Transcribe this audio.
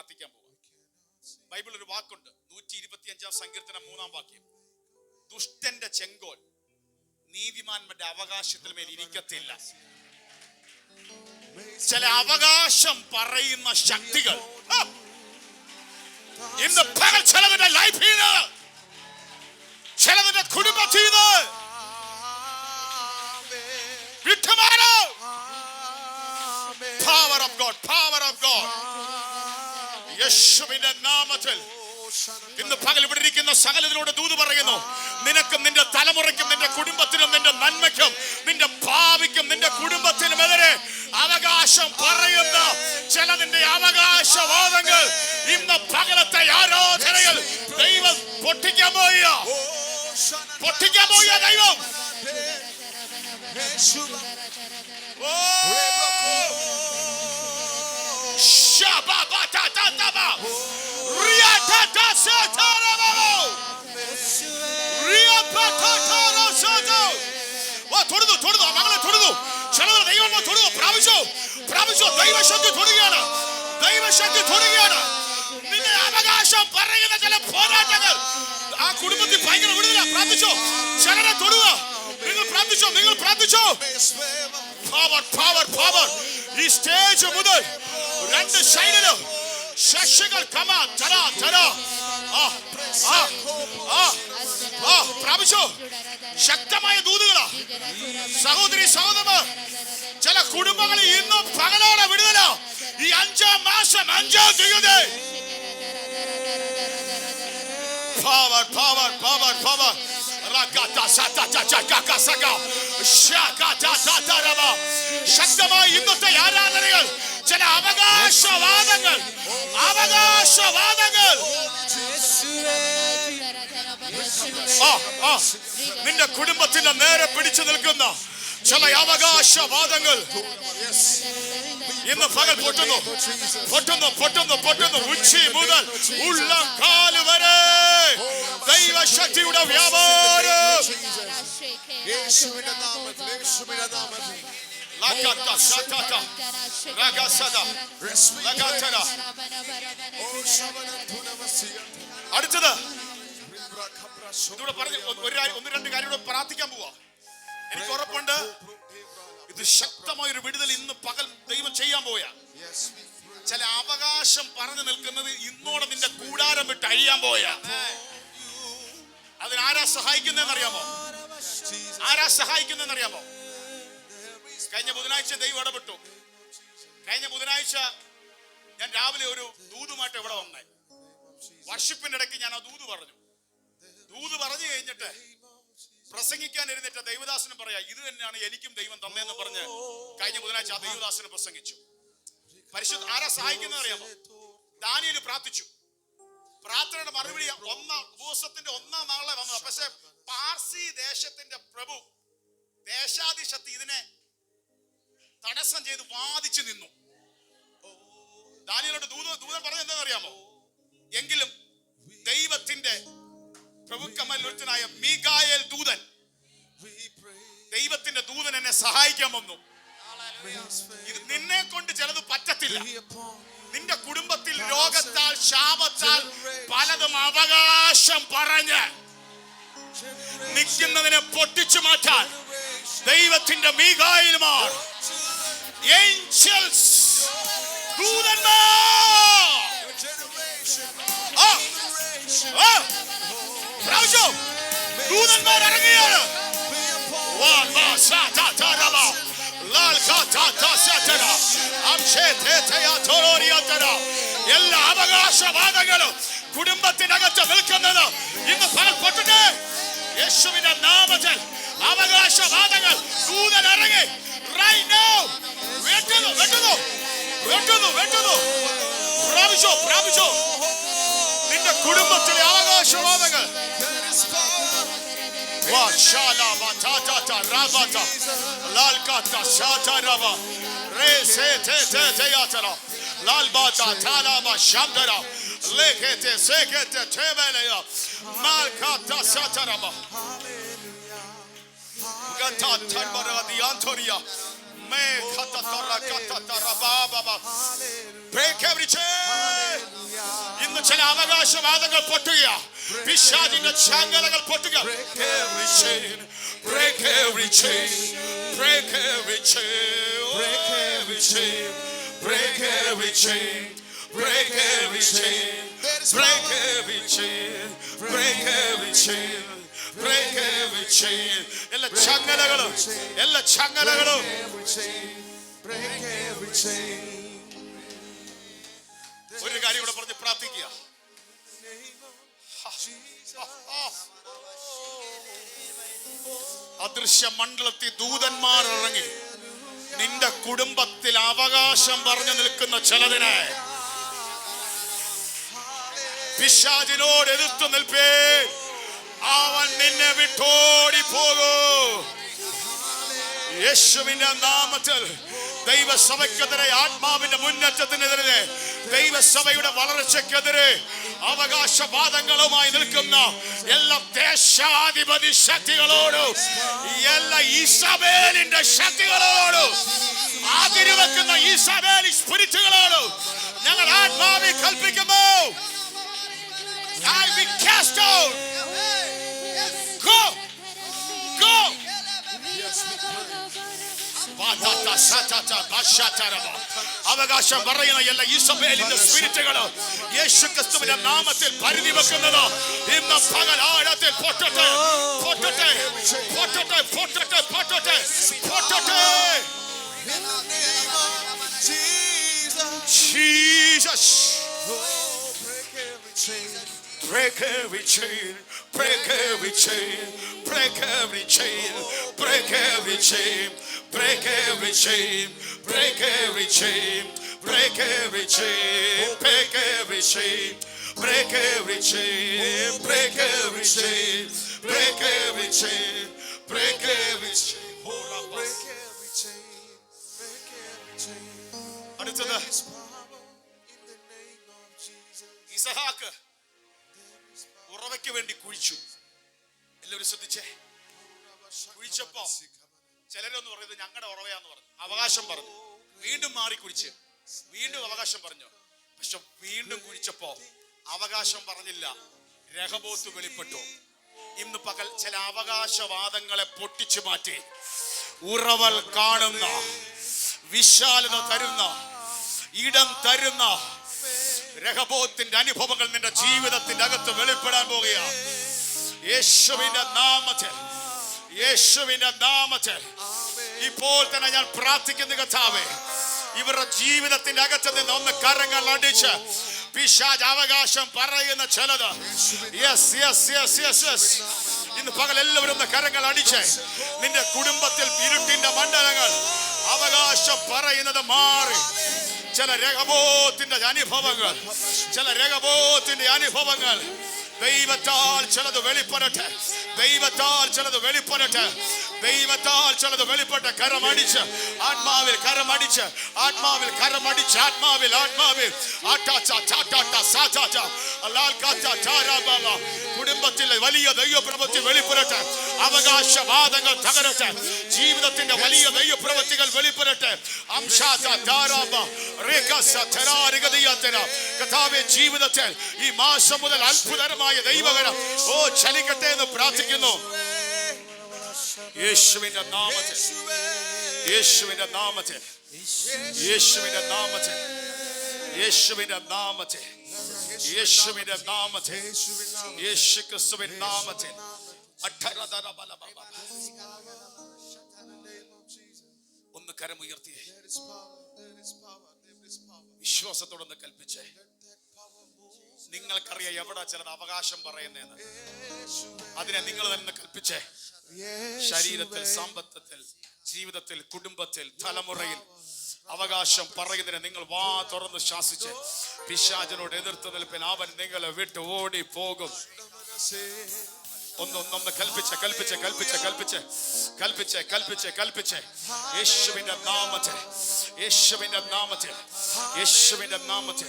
പ്രാർത്ഥിക്കാൻ പോവാം. ബൈബിൾ ഒരു വാക്കുണ്ട്. നൂറ്റി ഇരുപത്തി അഞ്ചാം സങ്കീർത്തനം മൂന്നാം വാക്യം. ദുഷ്ടന്റെ ചെങ്കോൽ നീതിമാന്മാരുടെ അവകാശത്തിൽ മേൽ ഇരിക്കത്തില്ല. ചില അവകാശം പറയുന്ന ശക്തികൾ ഇന്ന് പകൽ ലൈഫ് ലൈഫിൽ യേശുവിന്റെ നാമത്തിൽ. ഇന്ന് പകൽ ഇവിടെ ഇരിക്കുന്ന സകലത്തിലൂടെ ദൂത് പറയുന്നു നിനക്കും നിന്റെ തലമുറയ്ക്കും നിന്റെ കുടുംബത്തിനും നിന്റെ നന്മയ്ക്കും നിന്റെ ഭാവിക്കും നിന്റെ കുടുംബത്തിനും എതിരെ അവകാശം പറയുന്ന ചില നിന്റെ അവകാശവാദങ്ങൾ ഇന്ന് പകലത്തെ ആരാധനകൾ ദൈവം പൊട്ടിക്കാൻ പോയ പൊട്ടിക്കാൻ പോയ ദൈവം. തൊടുന്നു തൊടുന്നു മകളെ തൊടുന്നു ചിലത് ദൈവം തൊടുന്നു പ്രാപിച്ചു പ്രാപിച്ചു ദൈവശക്തി തൊടുകയാണ് ദൈവശക്തി തൊടുകയാണ് നിന്റെ അവകാശം പറയുന്ന ചില പോരാട്ടങ്ങൾ ആ കുടുംബത്തിൽ ഭയങ്കര വിടുതല പ്രാർത്ഥിച്ചോ ചിലരെ തൊടുക നിങ്ങൾ പ്രാർത്ഥിച്ചോ നിങ്ങൾ പ്രാർത്ഥിച്ചോ പവർ പവർ പവർ ഈ സ്റ്റേജ് മുതൽ രണ്ട് സൈഡിലും ശശികൾ കമാ തര തര ആ ശക്തമായ ദൂതുകളാ. സഹോദരി സഹോദരന്മാർ ചില കുടുംബങ്ങളിൽ ഇന്നും പകലോടെ വിടുതല ഈ അഞ്ചാം മാസം അഞ്ചാം തീയതി. Power, power, power, power. Rakata sata ഇന്നത്തെ ആരാധനകൾ ചില അവകാശവാദങ്ങൾ അവകാശവാദങ്ങൾ. നിന്റെ കുടുംബത്തിന്റെ നേരെ പിടിച്ചു നിൽക്കുന്ന ചില അവകാശവാദങ്ങൾ. ഇന്ന് പകൽ പൊട്ടുന്നു പൊട്ടുന്നു പൊട്ടുന്നു പൊട്ടുന്നു. ഉച്ചി മുതൽ ഉള്ള കാൽ വരെ ദൈവശക്തിയുടെ വ്യാപാരം. നാമത്തിൽ നാമത്തിൽ. അടുത്തത്. പറഞ്ഞ് ഒരു ഒന്ന് രണ്ട് കാര്യം കൂടെ പ്രാർത്ഥിക്കാൻ പോവാ. എനിക്ക് ഉറപ്പുണ്ട്. ഇത് ശക്തമായ ഒരു വിടുതൽ ഇന്ന് പകൽ ദൈവം ചെയ്യാൻ പോയാ. ചില അവകാശം പറഞ്ഞു നിൽക്കുന്നത് ഇന്നോടെ നിന്റെ കൂടാരം വിട്ട് അഴിയാൻ പോയാ. അതിനാരാ സഹായിക്കുന്നതെന്ന് അറിയാമോ ആരാ സഹായിക്കുന്നതെന്ന് അറിയാമോ കഴിഞ്ഞ ബുധനാഴ്ച ദൈവം ഇടപെട്ടു. കഴിഞ്ഞ ബുധനാഴ്ച ഞാൻ രാവിലെ ഒരു ദൂതുമായിട്ട് ഇവിടെ വന്നേ. വർഷിപ്പിന്റെ ഇടയ്ക്ക് ഞാൻ ആ ദൂത് പറഞ്ഞു. ദൂത് പറഞ്ഞു കഴിഞ്ഞിട്ട് പ്രസംഗിക്കാൻ ഇരുന്നിട്ട് ദൈവദാസനും പറയാ ഇത് തന്നെയാണ് എനിക്കും ദൈവം തന്നെയെന്ന് പറഞ്ഞ് കഴിഞ്ഞ ബുധനാഴ്ച ആ ദൈവദാസന് പ്രസംഗിച്ചു. പരിശുദ്ധ ആരാ സഹായിക്കുന്നത് അറിയാമോ? ദാനിയിൽ പ്രാർത്ഥിച്ചു. പ്രാർത്ഥനയുടെ മറുപടി ഒന്നാം ദിവസത്തിന്റെ ഒന്നാം നാളെ വന്നു പക്ഷെ പാർസി ദേശത്തിന്റെ പ്രഭു ദേശാധിശക്തി ഇതിനെ തടസ്സം ചെയ്ത് വാദിച്ചു നിന്നു. ദാനിയലോട് ദൂത ദൂതൻ പറഞ്ഞു അറിയാമോ എങ്കിലും ദൈവത്തിന്റെ പ്രഭുക്കന്മാരിൽ ഒരുത്തനായ മീകായേൽ ദൂതൻ ദൈവത്തിന്റെ ദൂതൻ എന്നെ സഹായിക്കാൻ വന്നു. ഇത് നിന്നെ കൊണ്ട് ചിലത് പറ്റത്തില്ല. നിന്റെ കുടുംബത്തിൽ രോഗത്താൽ ശാപത്താൽ പലതും അവകാശം പറഞ്ഞ് നിൽക്കുന്നതിനെ പൊട്ടിച്ചു മാറ്റാൻ ദൈവത്തിന്റെ മീകായിലുമാർ ഏഞ്ചൽസ് ദൂതന്മാർ generation ആ, generation ആ, പ്രാവശ്യോ ദൂതന്മാർ ഇറങ്ങിയാണ് be upon വാ, വാ, സാ, താ, താ, ര, വാ. ലാൽ, കാ, താ, താ, സാ, ത, ര. അം, ഷേ, തേ, തേ, യാ, തോ, രോ, രി, യാ, ത, ര. എല്ലാ അവകാശവാദങ്ങളും കുടുംബത്തിനകത്ത് നിൽക്കുന്നത് ഇന്ന് ഫലം പൊട്ടട്ടെ യേശുവിന്റെ നാമത്തിൽ അവകാശവാദങ്ങൾ ദൂതൻ ഇറങ്ങി right now. వెట్టును వెట్టును వెట్టును ಪ್ರಾಪಿಸು ಪ್ರಾಪಿಸು ನಿನ್ನ ಕುಟುಂಬದಲ್ಲಿ ಅವಕಾಶವಾದಾಗ ವಾ ಶಾಲಾವ ಚಾಚಾಚ ರಾಜಾಚ ಲಾಲ್ ಕಾಚ ಶಾಚಾರವ ರೇ ಸೇ ಥೇ ಥೇ ಥೇಯಾಚರ ಲಾಲ್ ಬಾಚ ಚಾಲಾವ ಶಾಂತರ ಲೇಖೇತೆ ಸೇಖೇತೆ ಛೇಮೇಲೆಯ ಮಾಲ್ ಕಾಚ ಶಾಚಾರವ ಗಂಟಾ ಥರ್ಮರದಿ ಆಂಥೋರಿಯ ಮೇ ಖತ ತರ ഇന്ന് ചില അവകാശവാദങ്ങൾ പൊട്ടുക പിശാചിന്റെ ചങ്ങലകൾ പൊട്ടുക break every chain, break every chain, break every chain, break every chain, break every chain, break every chain, break every chain. Break every chain. എല്ലാ ചങ്ങലകളും എല്ലാ ചങ്ങലകളും Break every chain. ഒരു കാര്യം കൂടെ പറഞ്ഞ് പ്രാർത്ഥിക്കുക. അദൃശ്യ മണ്ഡലത്തിൽ ദൂതന്മാർ ഇറങ്ങി. നിന്റെ കുടുംബത്തിൽ അവകാശം പറഞ്ഞു നിൽക്കുന്ന ചിലതിനെ പിശാചിനോട് എതിർത്ത് നിൽപ്പേ. അവൻ നിന്നെ വിട്ടോടി പോകൂ. യേശുവിന്റെ നാമത്തിൽ ദൈവസഭയ്ക്കെതിരെ ആത്മാവിന്റെ മുന്നേറ്റത്തിനെതിരെ ദൈവസഭയുടെ വളർച്ചയ്ക്കെതിരെ അവകാശവാദങ്ങളുമായി നിൽക്കുന്ന എല്ലാ ദേശാധിപതി ശക്തികളോടും എല്ലാ ഈസബേലിന്റെ ശക്തികളോടും ആതിരുവെക്കുന്ന ഈസബേലി സ്പിരിറ്റുകളോടും ഞങ്ങൾ ആത്മാവിൽ കൽപ്പിക്കുമ്പോൾ I be cast out. അവകാശം പറയുന്ന എല്ലാ ഈസബേലിന്റെ സ്പിരിറ്റുകൾ യേശു ക്രിസ്തുവിന്റെ നാമത്തിൽ പരിധി വെക്കുന്നത് ഇന്ന് പകൽ ആഴത്തിൽ പൊട്ടട്ടെ പൊട്ടട്ടെ പൊട്ടട്ടെ പൊട്ടട്ടെ പൊട്ടട്ടെ പൊട്ടട്ടെ Jesus. Jesus Oh, break every chain. Break every chain, break every chain, break every chain, break every chain, break every chain, break every chain, break every chain, break every chain, break every chain, break every chain, break every chain, break every chain, break every chain, break every chain. Until the കുഴിച്ചു എല്ലാവരും ശ്രദ്ധിച്ചേ? കുഴിച്ചപ്പോ ചിലരൊന്ന് പറയുന്നത് ഞങ്ങളുടെ ഉറവയാന്ന് പറഞ്ഞു. അവകാശം പറഞ്ഞു. വീണ്ടും മാറി കുഴിച്ച്. വീണ്ടും അവകാശം പറഞ്ഞു. പക്ഷെ വീണ്ടും കുഴിച്ചപ്പോ അവകാശം പറഞ്ഞില്ല. രഹബോത്ത് വെളിപ്പെട്ടു. ഇന്ന് പകൽ ചില അവകാശവാദങ്ങളെ പൊട്ടിച്ചു മാറ്റി. ഉറവൽ കാണുന്ന വിശാലത തരുന്ന ഇടം തരുന്ന രഹബോത്തിന്റെ അനുഭവങ്ങൾ നിന്റെ ജീവിതത്തിന്റെ അകത്ത് വെളിപ്പെടാൻ പോവുകയാണ് യേശുവിന്റെ നാമത്തിൽ യേശുവിന്റെ നാമത്തിൽ. ഇപ്പോൾ തന്നെ ഞാൻ പ്രാർത്ഥിക്കുന്ന കഥാവേ ഇവരുടെ ജീവിതത്തിന്റെ അകത്ത് നിന്ന് ഒന്ന് കരങ്ങൾ അടിച്ച് പിശാജ് അവകാശം പറയുന്ന ചിലത്. Yes yes yes yes yes ഇന്ന് പകൽ എല്ലാവരും ഒന്ന് കരങ്ങൾ അടിച്ച് നിന്റെ കുടുംബത്തിൽ ഇരുട്ടിന്റെ മണ്ഡലങ്ങൾ അവകാശം പറയുന്നത് മാറി. ചില രഹബോത്തിന്റെ അനുഭവങ്ങൾ ചില രഹബോത്തിന്റെ അനുഭവങ്ങൾ. ദൈവത്താൽ ചിലത് വെളിപ്പെടട്ടെ ദൈവത്താൽ ചിലത് വെളിപ്പെടട്ടെ ദൈവത്താൽ ചിലത് വെളിപ്പെട്ട് കരമടിച്ച് ആത്മാവിൽ കരമടിച്ച് ആത്മാവിൽ കരമടിച്ച് ആത്മാവിൽ ആത്മാവിൽ. ആട്ടാച്ച ചാട്ടാട്ട സാച്ചാച്ച അല്ലാൽ കാച്ച ചാരാബാബ കുടുംബത്തിലെ വലിയ ദൈവപ്രവൃത്തി വെളിപ്പെടട്ടെ. അവകാശവാദങ്ങൾ തകരട്ടെ. ജീവിതത്തിന്റെ വലിയ ദൈവപ്രവൃത്തികൾ വെളിപ്പെടട്ടെ. കഥാവെ ജീവിതത്തിൽ ഈ മാസം മുതൽ അത്ഭുതകരമായ ദൈവകരം. ഓ ചലിക്കട്ടെ എന്ന് പ്രാർത്ഥിക്കുന്നു. യേശുവിന്റെ നാമത്തിൽ. യേശുവിന്റെ നാമത്തിൽ. യേശുവിന്റെ നാമത്തിൽ. യേശുവിന്റെ നാമത്തിൽ. യേശുവിന്റെ നാമത്തിൽ. യേശു ക്രിസ്തുവിന്റെ നാമത്തിൽ. ഒന്ന് power. വിശ്വാസത്തോടൊന്ന് കൽപ്പിച്ചേ. നിങ്ങൾക്കറിയാം എവിടെ ചിലത് അവകാശം പറയുന്നതെന്ന്. അതിനെ നിങ്ങൾ തന്നെ കൽപ്പിച്ചേ. ശരീരത്തിൽ സമ്പത്തത്തിൽ ജീവിതത്തിൽ കുടുംബത്തിൽ തലമുറയിൽ അവകാശം പറയുന്നതിന് നിങ്ങൾ വാ തുറന്ന് ശാസിച്ച്. പിശാചനോട് എതിർത്ത് നിൽപ്പിൻ. അവൻ നിങ്ങളെ വിട്ട് ഓടി പോകും ഒന്ന് ഒന്നൊന്ന് കൽപ്പിച്ച് കൽപ്പിച്ച് കൽപ്പിച്ച് കൽപ്പിച്ച് കൽപ്പിച്ച് കൽപ്പിച്ച് കൽപ്പിച്ച് യേശുവിന്റെ നാമത്തിൽ യേശുവിന്റെ നാമത്തിൽ യേശുവിന്റെ നാമത്തിൽ.